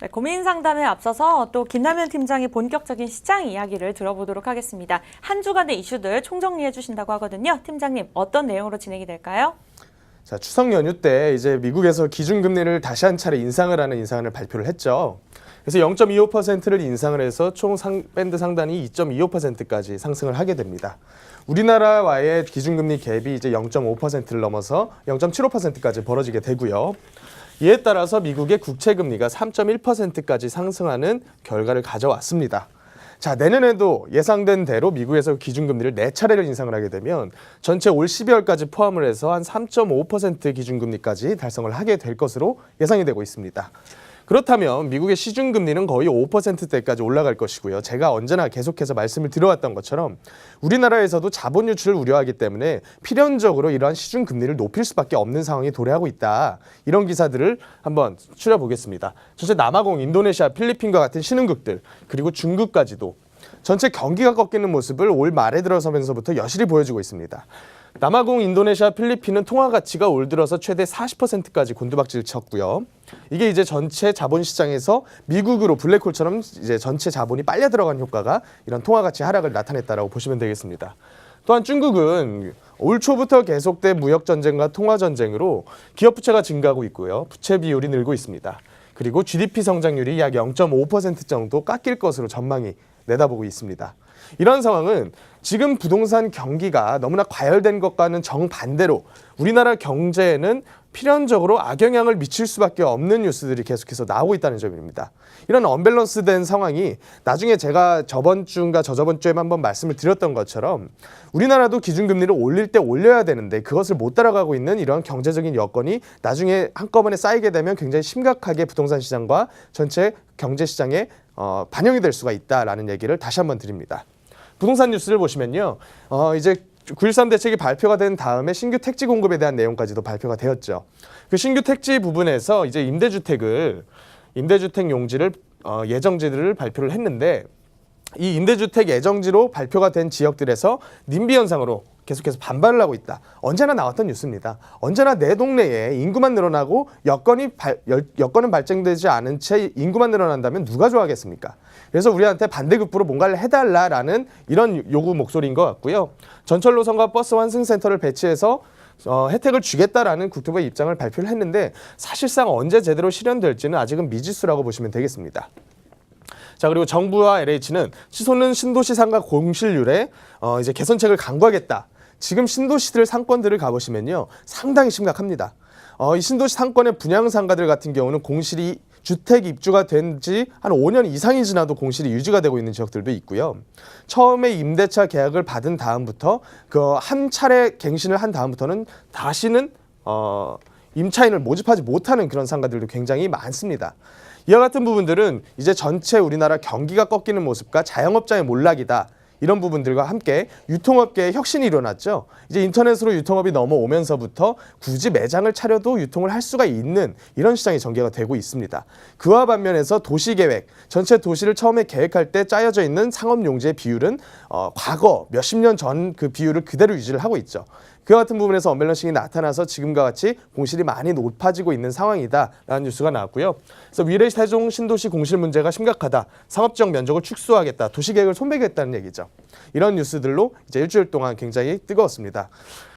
네, 고민 상담에 앞서서 또 김남현 팀장의 본격적인 시장 이야기를 들어보도록 하겠습니다. 한 주간의 이슈들 총정리해 주신다고 하거든요. 팀장님 어떤 내용으로 진행이 될까요? 자, 추석 연휴 때 이제 미국에서 기준금리를 다시 한 차례 인상을 하는 인상을 발표를 했죠. 그래서 0.25%를 인상을 해서 총 상, 밴드 상단이 2.25%까지 상승을 하게 됩니다. 우리나라와의 기준금리 갭이 이제 0.5%를 넘어서 0.75%까지 벌어지게 되고요. 이에 따라서 미국의 국채 금리가 3.1%까지 상승하는 결과를 가져왔습니다. 자, 내년에도 예상된 대로 미국에서 기준금리를 네 차례를 인상을 하게 되면 전체 올 12월까지 포함을 해서 한 3.5% 기준금리까지 달성을 하게 될 것으로 예상이 되고 있습니다. 그렇다면 미국의 시중 금리는 거의 5%대까지 올라갈 것이고요. 제가 언제나 계속해서 말씀을 드려왔던 것처럼 우리나라에서도 자본 유출을 우려하기 때문에 필연적으로 이러한 시중 금리를 높일 수밖에 없는 상황이 도래하고 있다. 이런 기사들을 한번 추려 보겠습니다. 전체 남아공, 인도네시아, 필리핀과 같은 신흥국들 그리고 중국까지도 전체 경기가 꺾이는 모습을 올 말에 들어서면서부터 여실히 보여주고 있습니다. 남아공, 인도네시아, 필리핀은 통화 가치가 올 들어서 최대 40%까지 곤두박질 쳤고요. 이게 이제 전체 자본 시장에서 미국으로 블랙홀처럼 이제 전체 자본이 빨려 들어간 효과가 이런 통화 가치 하락을 나타냈다라고 보시면 되겠습니다. 또한 중국은 올 초부터 계속된 무역 전쟁과 통화 전쟁으로 기업 부채가 증가하고 있고요. 부채 비율이 늘고 있습니다. 그리고 GDP 성장률이 약 0.5% 정도 깎일 것으로 전망이 내다보고 있습니다. 이런 상황은 지금 부동산 경기가 너무나 과열된 것과는 정반대로 우리나라 경제에는 필연적으로 악영향을 미칠 수밖에 없는 뉴스들이 계속해서 나오고 있다는 점입니다. 이런 언밸런스된 상황이 나중에 제가 저번 주인가 저저번 주에 한번 말씀을 드렸던 것처럼 우리나라도 기준금리를 올릴 때 올려야 되는데 그것을 못 따라가고 있는 이런 경제적인 여건이 나중에 한꺼번에 쌓이게 되면 굉장히 심각하게 부동산 시장과 전체 경제 시장에 어, 반영이 될 수가 있다라는 얘기를 다시 한번 드립니다. 부동산 뉴스를 보시면요. 어, 이제 9.13 대책이 발표가 된 다음에 신규 택지 공급에 대한 내용까지도 발표가 되었죠. 그 신규 택지 부분에서 이제 임대주택을 임대주택 용지를 어, 예정지들을 발표를 했는데 이 임대주택 예정지로 발표가 된 지역들에서 님비 현상으로 계속해서 반발을 하고 있다. 언제나 나왔던 뉴스입니다. 언제나 내 동네에 인구만 늘어나고 여건이 발, 여, 여건은 발전되지 않은 채 인구만 늘어난다면 누가 좋아하겠습니까? 그래서 우리한테 반대급부로 뭔가를 해달라라는 이런 요구 목소리인 것 같고요. 전철 노선과 버스 환승센터를 배치해서 어, 혜택을 주겠다라는 국토부의 입장을 발표를 했는데 사실상 언제 제대로 실현될지는 아직은 미지수라고 보시면 되겠습니다. 자 그리고 정부와 LH는 치솟는 신도시 상가 공실률에 어, 이제 개선책을 강구하겠다. 지금 신도시들 상권들을 가보시면요 상당히 심각합니다. 어, 이 신도시 상권의 분양 상가들 같은 경우는 공실이 주택 입주가 된 지 한 5년 이상이 지나도 공실이 유지가 되고 있는 지역들도 있고요. 처음에 임대차 계약을 받은 다음부터 그 한 차례 갱신을 한 다음부터는 다시는 어, 임차인을 모집하지 못하는 그런 상가들도 굉장히 많습니다. 이와 같은 부분들은 이제 전체 우리나라 경기가 꺾이는 모습과 자영업자의 몰락이다. 이런 부분들과 함께 유통업계에 혁신이 일어났죠. 이제 인터넷으로 유통업이 넘어오면서부터 굳이 매장을 차려도 유통을 할 수가 있는 이런 시장이 전개가 되고 있습니다. 그와 반면에서 도시계획, 전체 도시를 처음에 계획할 때 짜여져 있는 상업용지의 비율은 어, 과거 몇십 년 전 그 비율을 그대로 유지를 하고 있죠. 그와 같은 부분에서 언밸런싱이 나타나서 지금과 같이 공실이 많이 높아지고 있는 상황이다라는 뉴스가 나왔고요. 그래서 위례 세종 신도시 공실 문제가 심각하다. 상업지역 면적을 축소하겠다. 도시계획을 손배겠다는 얘기죠. 이런 뉴스들로 이제 일주일 동안 굉장히 뜨거웠습니다.